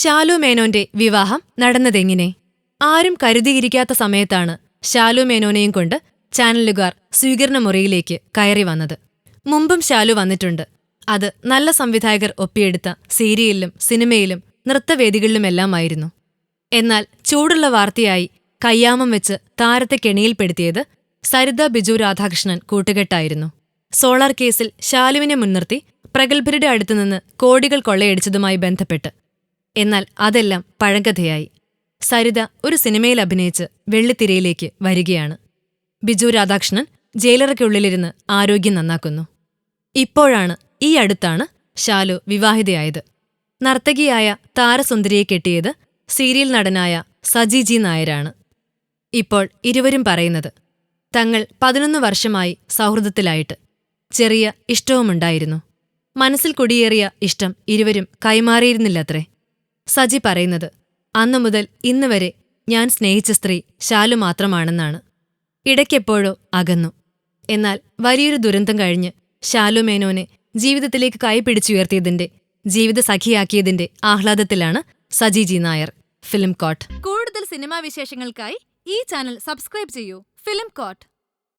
ശാലു മേനോന്റെ വിവാഹം നടന്നതെങ്ങനെ? ആരും കരുതിയിരിക്കാത്ത സമയത്താണ് ശാലു മേനോനെയും കൊണ്ട് ചാനലുകാർ സ്വീകരണ മുറിയിലേക്ക് കയറി വന്നത്. മുമ്പും ശാലു വന്നിട്ടുണ്ട്. അത് നല്ല സംവിധായകർ ഒപ്പിയെടുത്ത സീരിയലിലും സിനിമയിലും നൃത്തവേദികളിലുമെല്ലാമായിരുന്നു. എന്നാൽ ചൂടുള്ള വാർത്തയായി കയ്യാമം വെച്ച് താരത്തെ കെണിയിൽപ്പെടുത്തിയത് സരിത ബിജു രാധാകൃഷ്ണൻ കൂട്ടുകെട്ടായിരുന്നു. സോളാർ കേസിൽ ശാലുവിനെ മുൻനിർത്തി പ്രഗത്ഭരുടെ അടുത്തുനിന്ന് കോടികൾ കൊള്ളയടിച്ചതുമായി ബന്ധപ്പെട്ട് എന്നാൽ അതെല്ലാം പഴങ്കഥയായി. സരിത ഒരു സിനിമയിൽ അഭിനയിച്ച് വെള്ളിത്തിരയിലേക്ക് വരികയാണ്. ബിജു രാധാകൃഷ്ണൻ ജയിലറയ്ക്കുള്ളിലിരുന്ന് ആരോഗ്യം നന്നാക്കുന്നു. ഇപ്പോഴാണ് ഈ അടുത്താണ് ഷാലു വിവാഹിതയായത്. നർത്തകിയായ താരസുന്ദരിയെ കെട്ടിയത് സീരിയൽ നടനായ സജി ജി നായരാണ്. ഇപ്പോൾ ഇരുവരും പറയുന്നത് തങ്ങൾ പതിനൊന്ന് വർഷമായി സൗഹൃദത്തിലായിട്ട്. ചെറിയ ഇഷ്ടവുമുണ്ടായിരുന്നു. മനസ്സിൽ കുടിയേറിയ ഇഷ്ടം ഇരുവരും കൈമാറിയിരുന്നില്ലത്രേ. സജി പറയുന്നത്. അന്നു മുതൽ ഇന്ന് വരെ ഞാൻ സ്നേഹിച്ച സ്ത്രീ ശാലു മാത്രമാണെന്നാണ്. ഇടയ്ക്കെപ്പോഴോ അകന്നു. എന്നാൽ വലിയൊരു ദുരന്തം കഴിഞ്ഞ് ശാലു മേനോനെ ജീവിതത്തിലേക്ക് കൈപിടിച്ചുയർത്തിയതിന്റെ ജീവിത സഖിയാക്കിയതിന്റെ ആഹ്ലാദത്തിലാണ് Saji G Nair. Film court. കൂടുതൽ സിനിമാ വിശേഷങ്ങൾക്കായി ഈ ചാനൽ സബ്സ്ക്രൈബ് ചെയ്യൂ. Film court.